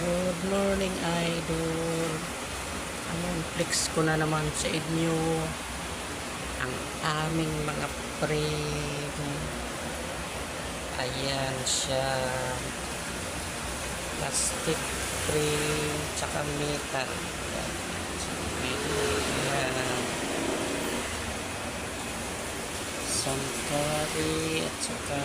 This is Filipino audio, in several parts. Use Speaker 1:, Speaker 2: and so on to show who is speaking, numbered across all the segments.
Speaker 1: Good morning, idol. Ayan, flex ko na naman sa inyo ang aming mga prego. Ayan siya. Plastic free, tsaka metal. Ayan. Santari at saka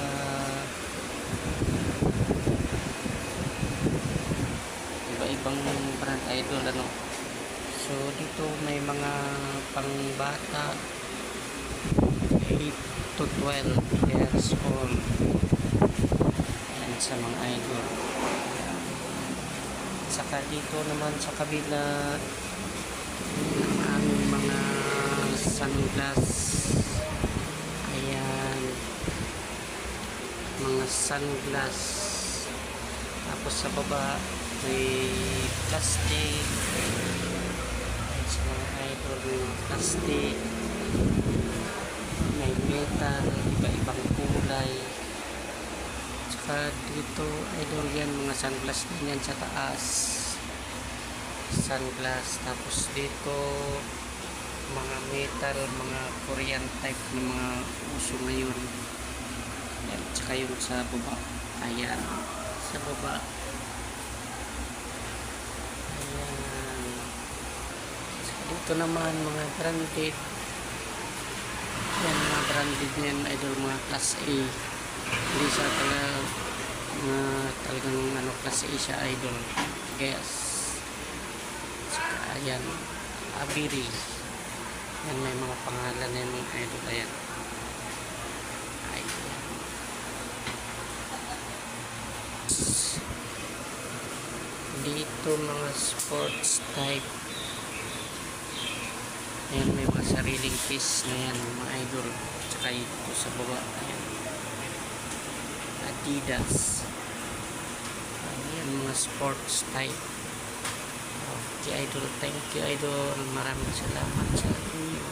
Speaker 1: iba-ibang brand idol ano. So dito may mga pangbata. 8 to 12 years old. Yan sa mga idol. Saka dito naman sa kabila ang mga sunglass ayan. Mga sunglass tapos sa baba may plastic. Ayan sa mga may metal iba-ibang kulay. Tsaka dito idol yan mga sunglass din yan sa taas. Sunglass tapos dito mga metal mga Korean type ng mga uso ngayon. Yan tsaka yung sa baba. Ayan sa baba Tsaka dito naman mga branded. Yan mga branded yan idol mga class A. Hindi siya talaga mga talagang ano class A siya idol. Guess. Tsaka ayan Abiri. Yan may mga pangalan yan mga idol ayan dito mga sports type. Ayan may mga sariling piece na yan mga idol. Tsaka ito sa baba. Ayan. Adidas. Ayan mga sports type. Okay idol thank you idol. Maraming salamat sa inyo